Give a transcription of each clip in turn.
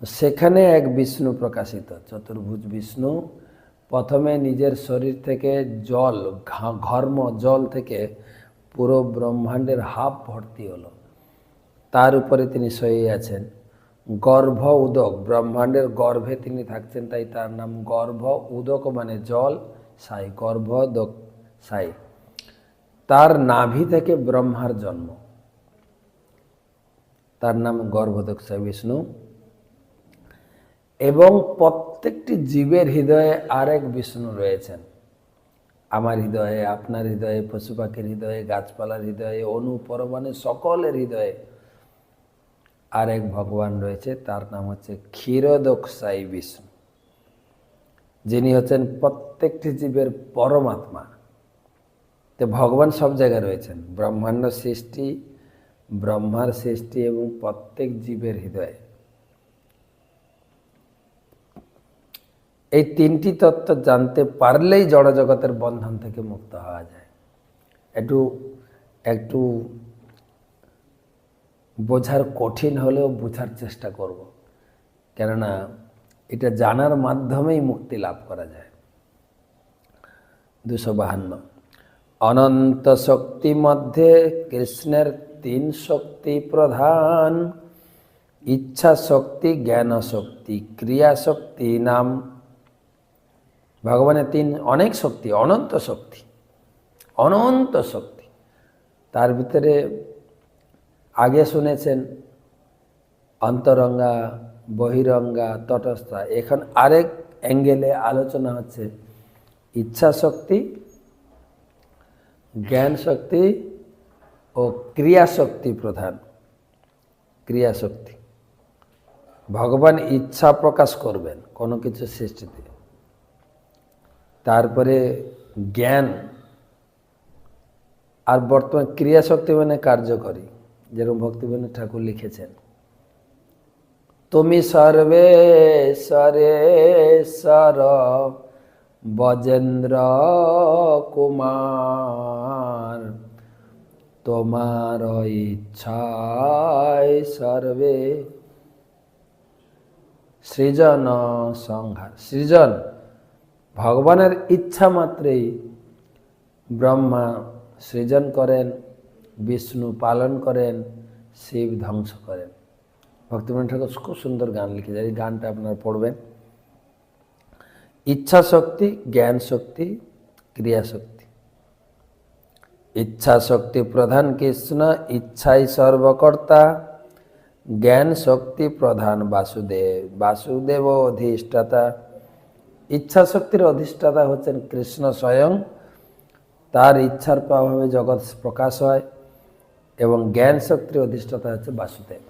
তো সেখানে এক বিষ্ণু প্রকাশিত, চতুর্ভুজ বিষ্ণু। প্রথমে নিজের শরীর থেকে জল ঘর্ম জল থেকে পুরো ব্রহ্মাণ্ডের হাফ ভর্তি হলো। তার উপরে তিনি সয়ে আছেন। গর্ভ উদক, ব্রহ্মাণ্ডের গর্ভে তিনি থাকছেন, তাই তার নাম গর্ভ উদক মানে জল, সাই গর্ভোদক সাই। তার নাভি থেকে ব্রহ্মার জন্ম। তার নাম গর্ভোদক সাই বিষ্ণু। এবং প্রত্যেকটি জীবের হৃদয়ে আরেক বিষ্ণু রয়েছেন। আমার হৃদয়ে, আপনার হৃদয়ে পশু পাখির হৃদয়ে, গাছপালার হৃদয়ে, অনু, পরমাণু সকলের হৃদয়ে আরেক ভগবান রয়েছে। তার নাম হচ্ছে ক্ষীরদোকসাই বিষ্ণু। যিনি হচ্ছেন প্রত্যেকটি জীবের পরমাত্মা। তো ভগবান সব জায়গায় রয়েছেন। ব্রহ্মাণ্ড সৃষ্টি, ব্রহ্মার সৃষ্টি এবং প্রত্যেক জীবের হৃদয়ে। এই তিনটি তত্ত্ব জানতে পারলেই জড়জগতের বন্ধন থেকে মুক্ত হওয়া যায়। একটু একটু বোঝার কঠিন হলেও বোঝার চেষ্টা করব। কেননা এটা জানার মাধ্যমেই মুক্তি লাভ করা যায়। দুশো বাহান্ন। অনন্ত শক্তি মধ্যে কৃষ্ণের তিন শক্তি প্রধান। ইচ্ছা শক্তি, জ্ঞান শক্তি, ক্রিয়া শক্তি নাম ভগবানের তিন অনেক শক্তি, অনন্ত শক্তি অনন্ত শক্তি। তার ভিতরে আগে শুনেছেন অন্তরঙ্গা, বহিরঙ্গা, তটস্থা। এখন আরেক অ্যাঙ্গেলে আলোচনা হচ্ছে ইচ্ছা শক্তি, জ্ঞান শক্তি ও ক্রিয়াশক্তি প্রধান। ক্রিয়াশক্তি ভগবান ইচ্ছা প্রকাশ করবেন কোনো কিছু সৃষ্টিতে। তারপরে জ্ঞান আর বর্তমান ক্রিয়া শক্তি মানে কার্যকরী, যেরকম ভক্তিবন্ধু ঠাকুর লিখেছেন। তুমি সর্বে সরে সর বজেন্দ্র কুমার, তোমার ইচ্ছায় সর্বে সৃজন সংহার। সৃজন ভগবানের ইচ্ছা মাত্রেই ব্রহ্মা সৃজন করেন, বিষ্ণু পালন করেন, শিব ধ্বংস করেন। ভক্তিমান ঠাকুর খুব সুন্দর গান লিখে যায় এই গানটা আপনারা পড়বেন। ইচ্ছা শক্তি জ্ঞান শক্তি ক্রিয়া শক্তি ইচ্ছা শক্তি প্রধান কৃষ্ণ, ইচ্ছাই সর্বকর্তা। জ্ঞান শক্তি প্রধান বাসুদেব বাসুদেব অধিষ্ঠাতা। ইচ্ছা শক্তির অধিষ্ঠাতা হচ্ছেন কৃষ্ণ স্বয়ং। তার ইচ্ছার প্রভাবে জগৎ প্রকাশ হয় এবং জ্ঞান শক্তির অধিষ্ঠাতা হচ্ছে বাসুদেব।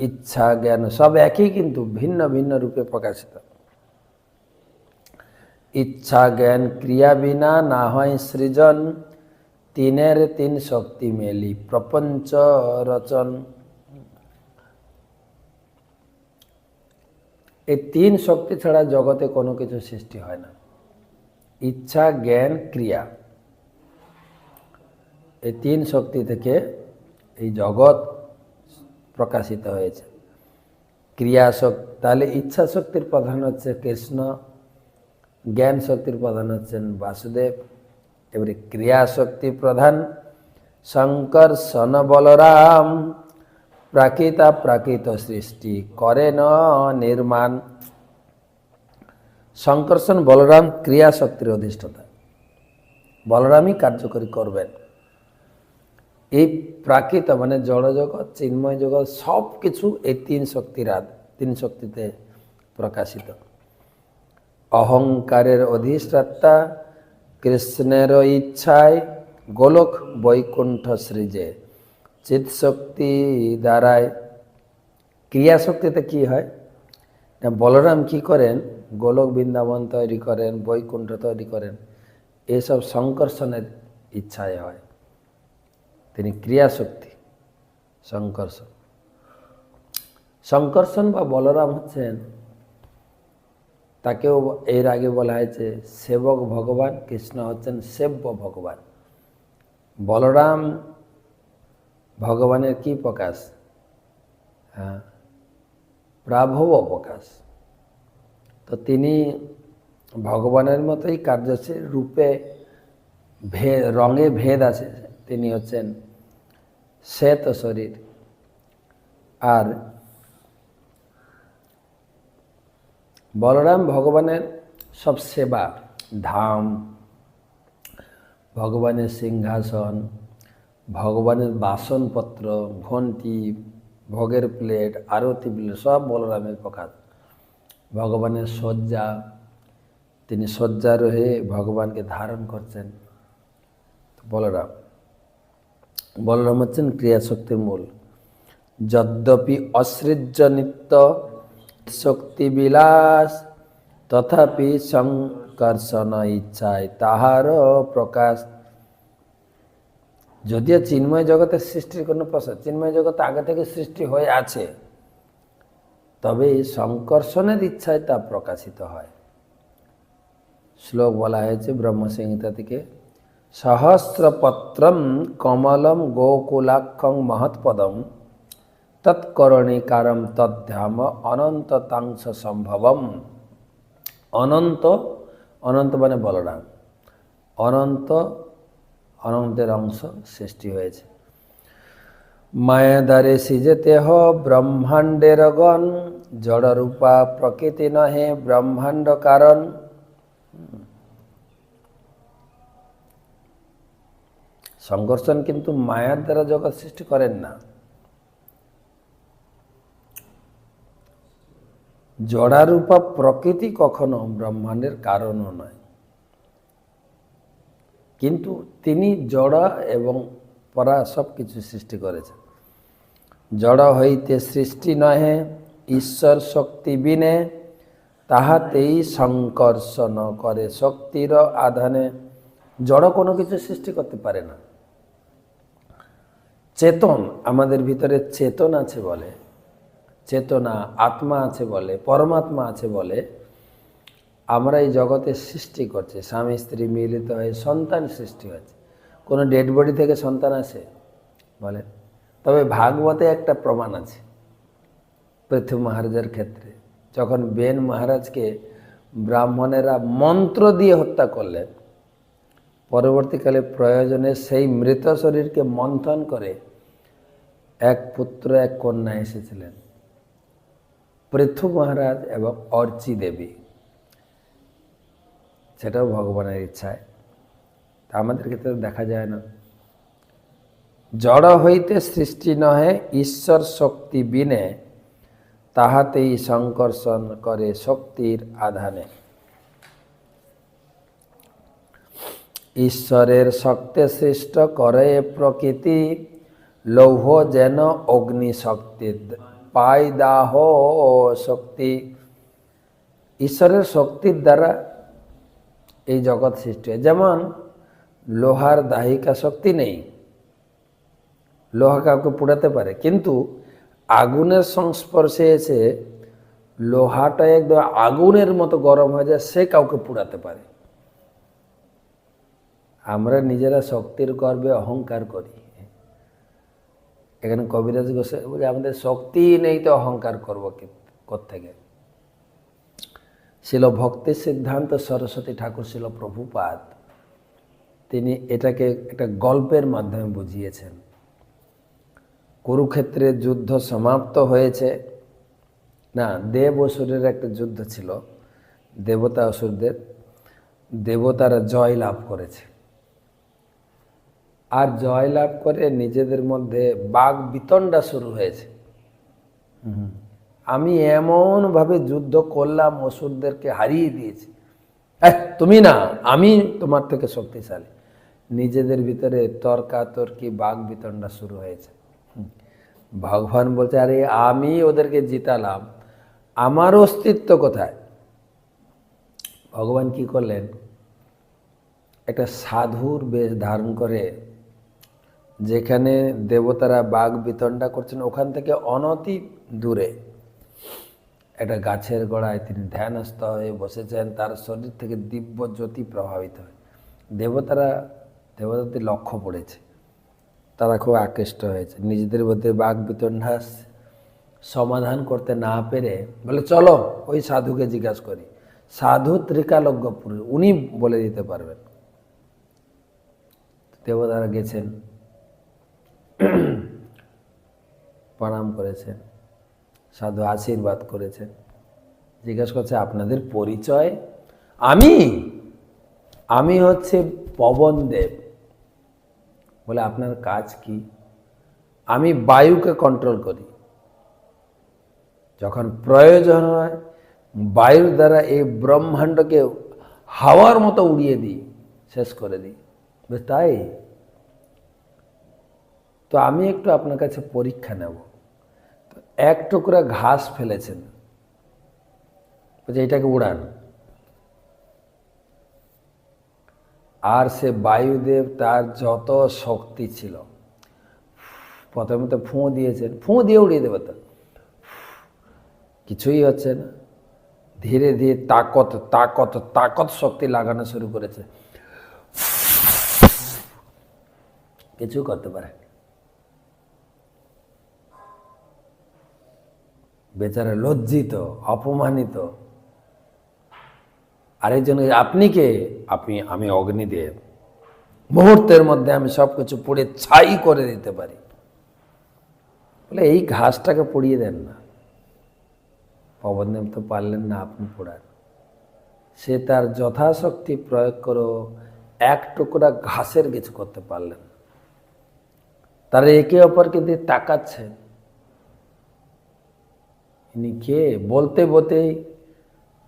ইচ্ছা, জ্ঞান সব একই কিন্তু ভিন্ন ভিন্ন রূপে প্রকাশিত। ইচ্ছা, জ্ঞান ক্রিয়া বিনা না হয় সৃজন। তিনের তিন শক্তি মেলি প্রপঞ্চ রচন। এই তিন শক্তি ছাড়া জগতে কোনো কিছু সৃষ্টি হয় না। ইচ্ছা, জ্ঞান, ক্রিয়া। এই তিন শক্তি থেকে এই জগৎ প্রকাশিত হয়েছে। ক্রিয়া শক্তি তাহলে ইচ্ছা শক্তির প্রধান হচ্ছে কৃষ্ণ, জ্ঞান শক্তির প্রধান হচ্ছেন বাসুদেব, এবারে ক্রিয়া শক্তি প্রধান শঙ্কর সন বলরাম প্রাকৃতা প্রাকৃত সৃষ্টি করেন নির্মাণ। শঙ্কর্ষণ বলরাম ক্রিয়া শক্তির অধিষ্ঠাতা। বলরামই কার্যকরী করবেন। এই প্রাকৃত মানে জড়জগৎ, চিন্ময় জগৎ সব কিছু এই তিন শক্তির তিন শক্তিতে প্রকাশিত। অহংকারের অধিষ্ঠাতা কৃষ্ণের ইচ্ছায় গোলক বৈকুণ্ঠ সৃজে। চিৎশক্তি দ্বারায় ক্রিয়া শক্তিতে কি হয়? বলরাম কি করেন? গোলক বৃন্দাবন তৈরি করেন, বৈকুণ্ঠ তৈরি করেন, এসব সংকর্ষণের ইচ্ছায় হয়। তিনি ক্রিয়া শক্তি সংকর্ষণ। সংকর্ষণ বা বলরাম হচ্ছেন, তাকেও এর আগে বলা হয়েছে, সেবক ভগবান, কৃষ্ণ হচ্ছেন সেব্য ভগবান। বলরাম ভগবানের কি প্রকাশ? হ্যাঁ? প্রাভব অবকাশ তো তিনি ভগবানের মতোই কার্যশীল রূপে ভেদ রঙে ভেদ আছে। তিনি হচ্ছেন শ্বেত শরীর। আর বলরাম ভগবানের সব সেবা, ধাম, ভগবানের সিংহাসন ভগবানের বাসনপত্র ঘন্টি ভোগের প্লেট, আরতি প্লেট, সব বলরামের প্রকাশ ভগবানের শয্যা, তিনি শয্যারোহে ভগবানকে ধারণ করছেন। বলরাম বলরাম হচ্ছেন ক্রিয়াশক্তির মূল। যদ্যপি অসৃজ্য নিত্য শক্তিবিলাস তথাপি সংকর্ষণ ইচ্ছায় তাহার প্রকাশ যদিও চিন্ময় জগতের সৃষ্টির কোনো প্রশ্ন চিন্ময় জগৎ আগে থেকে সৃষ্টি হয়ে আছে, তবে সংকর্ষণের ইচ্ছায় তা প্রকাশিত হয়। শ্লোক বলা হয়েছে ব্রহ্মসংহিতা থেকে, সহস্রপত্রম কমলম গোকুলাক্ষং মহৎপদম তৎকরণিকারম তদ্ধাম অনন্ততাংশ সম্ভবম। অনন্ত অনন্ত মানে বলরাম। অনন্ত অনন্তের অংশ সৃষ্টি হয়েছে। মায়াদারে সিজেতে হ ব্রহ্মাণ্ডের গণ জড়রূপা প্রকৃতি নহে, ব্রহ্মাণ্ড কারণ। সংঘর্ষণ কিন্তু মায়ার দ্বারা জগৎ সৃষ্টি করেন না। জড়ারূপা প্রকৃতি কখনো ব্রহ্মাণ্ডের কারণও নয়। কিন্তু তিনি জড়া এবং পরা সব কিছু সৃষ্টি করেছেন। জড় হইতে সৃষ্টি নহে, ঈশ্বর শক্তি বিনে, তাহাতেই সংকর্ষণ করে শক্তির আধানে। জড় কোনো কিছু সৃষ্টি করতে পারে না। চেতন আমাদের ভিতরে চেতন আছে বলে, চেতনা আত্মা আছে বলে, পরমাত্মা আছে বলে আমরা এই জগতে সৃষ্টি করছি, স্বামী, স্ত্রী মিলিত হয়ে সন্তান সৃষ্টি হয়েছে কোনো ডেড বডি থেকে সন্তান আসে? বলেন। তবে ভাগবতে একটা প্রমাণ আছে, পৃথু মহারাজের ক্ষেত্রে। যখন বেন মহারাজকে ব্রাহ্মণেরা মন্ত্র দিয়ে হত্যা করলেন, পরবর্তীকালে প্রয়োজনে সেই মৃত শরীরকে মন্থন করে এক পুত্র, এক কন্যা এসেছিলেন, পৃথু মহারাজ এবং অর্চি দেবী সেটাও ভগবানের ইচ্ছায়। তা আমাদের ক্ষেত্রে দেখা যায় না। জড় হইতে সৃষ্টি নহে, ঈশ্বর শক্তি বিনে, তাহাতেই সংকর্ষণ করে শক্তির আধানে। ঈশ্বরের শক্তি সৃষ্ট করে প্রকৃতি, লৌহ যেন অগ্নি শক্তি পাই দাহ শক্তি। ঈশ্বরের শক্তির দ্বারা এই জগৎ সৃষ্টি যেমন, লোহার দাহিকা শক্তি নেই, লোহা কাউকে পুড়াতে পারে, কিন্তু আগুনের সংস্পর্শে এসে লোহাটা একদম আগুনের মতো গরম হয়ে যায়, সে কাউকে পুড়াতে পারে। আমরা নিজেরা শক্তির গর্বে অহংকার করি। এখানে কবিরাজ গোসাই বলে, আমাদের শক্তি নেই তো অহংকার করব থেকে ছিল ভক্তির সিদ্ধান্ত সরস্বতী ঠাকুর ছিল প্রভুপাত, তিনি এটাকে একটা গল্পের মাধ্যমে বুঝিয়েছেন। কুরুক্ষেত্রের যুদ্ধ সমাপ্ত হয়েছে। না, দেব অসুরের একটা যুদ্ধ ছিল, দেবতা অসুরদের, দেবতারা জয় লাভ করেছে। আর জয় লাভ করে নিজেদের মধ্যে বাঘ বিতণ্ডা শুরু হয়েছে। আমি এমনভাবে যুদ্ধ করলাম অসুরদেরকে হারিয়ে দিয়েছি। এক তুমি না, আমি তোমার থেকে শক্তিশালী। নিজেদের ভিতরে তর্কাতর্কি বাঘ বিতণ্ডা শুরু হয়েছে। ভগবান বলছে, আরে, আমি ওদেরকে জিতালাম। আমার অস্তিত্ব কোথায়? ভগবান কি করলেন? একটা সাধুর বেশ ধারণ করে, যেখানে দেবতারা বাঘ বিতণ্ডা করছেন, ওখান থেকে অনতি দূরে। একটা গাছের গোড়ায় তিনি ধ্যানস্থ হয়ে বসেছেন, তার শরীর থেকে দিব্য জ্যোতি প্রভাবিত হয়। দেবতারা, দেবতাদের লক্ষ্য পড়েছে। তারা খুব আকৃষ্ট হয়েছে। নিজেদের মধ্যে বাঘ বিতণ্ডা সমাধান করতে না পেরে বলে, চলো, ওই সাধুকে জিজ্ঞাসা করি। সাধু ত্রিকালজ্ঞ পুরুষ উনি বলে দিতে পারবেন। দেবতারা গেছেন প্রণাম করেছেন। সাধু আশীর্বাদ করেছেন জিজ্ঞাসা করছে, আপনাদের পরিচয়? আমি? আমি হচ্ছে পবন দেব। বলে, আপনার কাজ কি? আমি বায়ুকে কন্ট্রোল করি। যখন প্রয়োজন হয়, বায়ুর দ্বারা এই ব্রহ্মাণ্ডকে হাওয়ার মতো উড়িয়ে দিই, শেষ করে দিই। তাই? তো আমি একটু আপনার কাছে পরীক্ষা নেব। এক টুকরা ঘাস ফেলেছেন। এটাকে উড়ান। আর সে বায়ুদেব তার যত শক্তি ছিল, প্রথমে তো ফুঁ দিয়েছেন, ফুঁ দিয়ে উড়িয়ে দেবে তো। কিছুই হচ্ছে না। ধীরে ধীরে তাকত তাকত তাকত শক্তি লাগানো শুরু করেছে। কিছু করতে পারে। বেচারা লজ্জিত, অপমানিত। আরেকজন, আপনি কে? আপনি, আমি অগ্নিদেব। মুহূর্তের মধ্যে আমি সব কিছু পুড়ে ছাই করে দিতে পারি। বলে, এই ঘাসটাকে পুড়িয়ে দেন না। পবনদেব তো পারলেন না আপনি পোড়ান। সে তার যথাশক্তি প্রয়োগ করো এক টুকরা ঘাসের কিছু করতে পারলেন। তারা একে অপরকে দিয়ে তাকাচ্ছে ইনি কে? বলতে বলতেই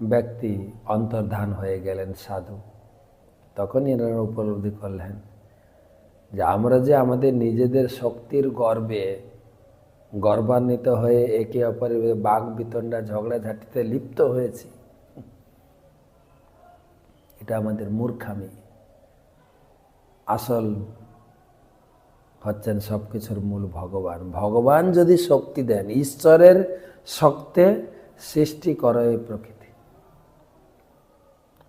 ব্যক্তি অন্তর্ধান হয়ে গেলেন সাধু। তখন এনারা উপলব্ধি করলেন যে আমরা যে আমাদের নিজেদের শক্তির গর্বে গর্বান্বিত হয়ে একে অপরের বাঘ বিতণ্ডা ঝগড়া ঝগড়াঝাটিতে লিপ্ত হয়েছি, এটা আমাদের মূর্খামি। আসল হচ্ছেন সব কিছুর মূল ভগবান। ভগবান যদি শক্তি দেন, ঈশ্বরের শক্তে সৃষ্টি করে এই প্রকৃতি।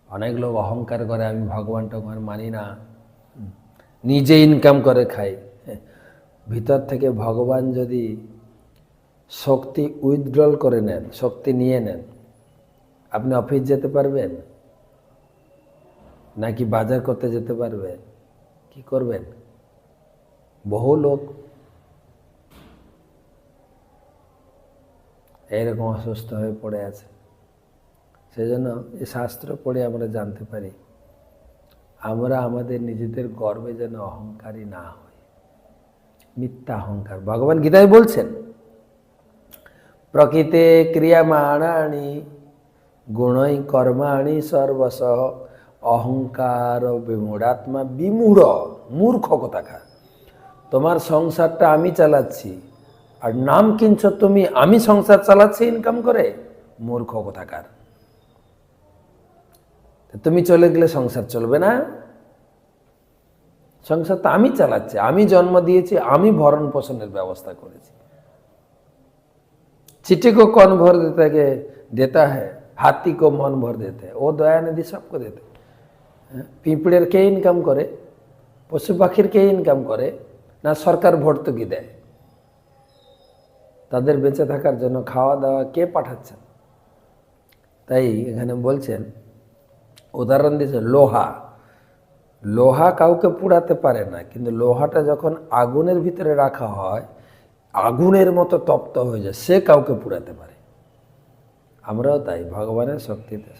অনেক লোক অহংকার করে, আমি ভগবান টগবান মানি না। নিজে ইনকাম করে খাই। ভিতর থেকে ভগবান যদি শক্তি উইথড্রল করে নেন, শক্তি নিয়ে নেন, আপনি অফিস যেতে পারবেন? নাকি বাজার করতে যেতে পারবেন? কি করবেন? বহু লোক এইরকম অসুস্থ হয়ে পড়ে আছে। সেজন্য এই শাস্ত্র পড়ে আমরা জানতে পারি, আমরা আমাদের নিজেদের গর্বে যেন অহংকারী না হই। মিথ্যা অহংকার। ভগবান গীতায় বলছেন, প্রকৃতে ক্রিয়ামাণানি গুণই কর্মাণি সর্বশ অহংকার বিমূঢ়াত্মা বিমূঢ়, মূর্খ কথাকা তোমার সংসারটা আমি চালাচ্ছি আর নাম কিনছ তুমি, আমি সংসার চালাচ্ছি ইনকাম করে? মূর্খ কোথাকার। তুমি চলে গেলে সংসার চলবে না। সংসার তো আমি চালাচ্ছি, আমি জন্ম দিয়েছি, আমি ভরণ পোষণের ব্যবস্থা করেছি। চিঠি কো কন ভর দিতে দেতা হ্যাঁ হাতি কো মন ভর দেতে। ও দয়া নদী সবকে দেতে। হ্যাঁ, পিঁপড়ের কে ইনকাম করে? পশু পাখির কে ইনকাম করে? না সরকার ভর্তুকি দেয়? তাদের বেঁচে থাকার জন্য খাওয়া দাওয়া কে পাঠাচ্ছেন? তাই এখানে বলছেন, উদাহরণ দিয়েছে, লোহা। লোহা কাউকে পুড়াতে পারে না, কিন্তু লোহাটা যখন আগুনের ভিতরে রাখা হয়, আগুনের মতো তপ্ত হয়ে যায়, সে কাউকে পুড়াতে পারে। আমরাও তাই, ভগবানের শক্তিতে।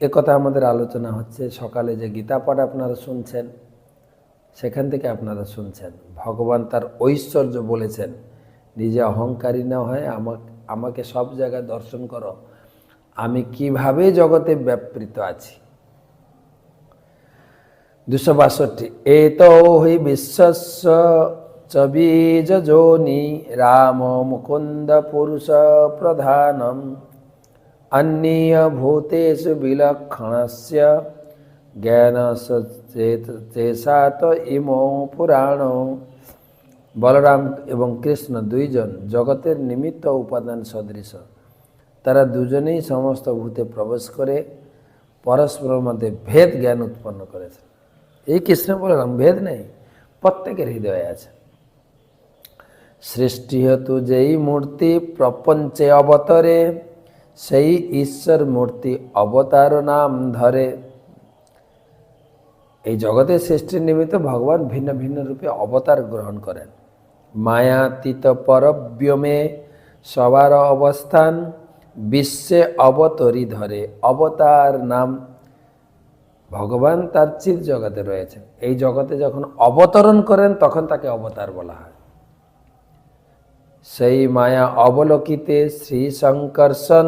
এ কথা আমাদের আলোচনা হচ্ছে, সকালে যে গীতা পাঠ আপনারা শুনছেন, সেখান থেকে আপনারা শুনছেন, ভগবান তার ঐশ্বর্য বলেছেন। নিজে অহংকারী না হয় আমাকে আমাকে সব জায়গায় দর্শন করো। আমি কীভাবে জগতে ব্যাপৃত আছি? দুশো বাষট্টি। এ তো হি বিশ্বস্য চবীজ যোনি রাম মুকুন্দ পুরুষ প্রধান অন্যীয় ভূতেষু বিলক্ষণস্য জ্ঞান তো ইমো পুরাণ। বলরাম এবং কৃষ্ণ দুইজন জগতের নিমিত্ত উপাদান সদৃশ। তারা দুজনেই সমস্ত ভূতে প্রবেশ করে পরস্পরের মধ্যে ভেদ জ্ঞান উৎপন্ন করেছে। এই কৃষ্ণ বলরাম ভেদ নেই, প্রত্যেকের হৃদয়ে আছে। সৃষ্টি হেতু যেই মূর্তি প্রপঞ্চে অবতরে, সেই ঈশ্বর মূর্তি অবতার নাম ধরে। এই জগতের সৃষ্টির নিমিত্ত ভগবান ভিন্ন ভিন্ন রূপে অবতার গ্রহণ করেন। মায়াতীত পরব্যমে সবার অবস্থান বিশ্বে অবতরি ধরে অবতার নাম ভগবান তার চির জগতে রয়েছেন। এই জগতে যখন অবতরণ করেন, তখন তাকে অবতার বলা হয়। সেই মায়া অবলোকিতে শ্রী শঙ্কর্ষণ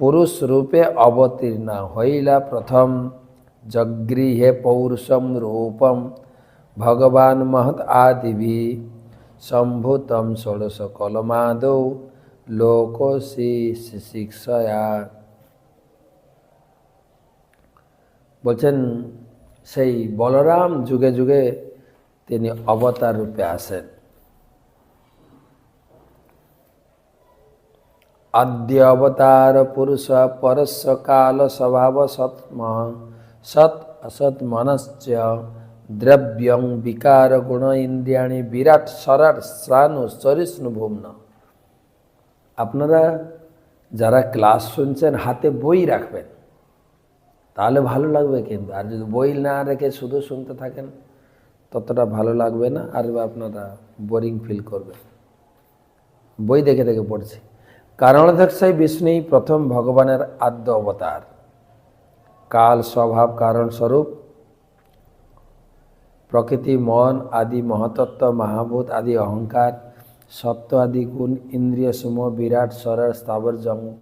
পুরুষ রূপে অবতীর্ণা হইলা প্রথম। জগৃহে পৌরুষম রূপম ভগবান মহৎ আদিভি সম্ভূতম ষোড়শ কলমাদৌ লোকসি শিক্ষয়া বলছেন সেই বলরাম যুগে যুগে তিনি অবতার রূপে আসেন আদ্য অবতার পুরুষ পরস্য কাল স্বভাব সৎম সৎ অসৎ মনশ্চ দ্রব্যং বিকার গুণ ইন্দ্রিয়াণী বিরাট সরাট শ্রাণু সরিষ্ণু ভুম্ন আপনারা যারা ক্লাস শুনছেন হাতে বই রাখবেন তাহলে ভালো লাগবে কিন্তু আর যদি বই না রেখে শুধু শুনতে থাকেন ততটা ভালো লাগবে না আর আপনারা বোরিং ফিল করবে বই দেখে দেখে পড়ছি কারণাধ্যক্ষাই বিষ্ণুই প্রথম ভগবানের আদ্য অবতার কাল স্বভাব কারণ প্ৰকৃতি মন আদি মহতত্ব মহাভূত আদি অহংকাৰ সত্ব আদি গুণ ইন্দ্ৰিয় চুম বিৰাট স্বৰৰ স্থাৱৰ জম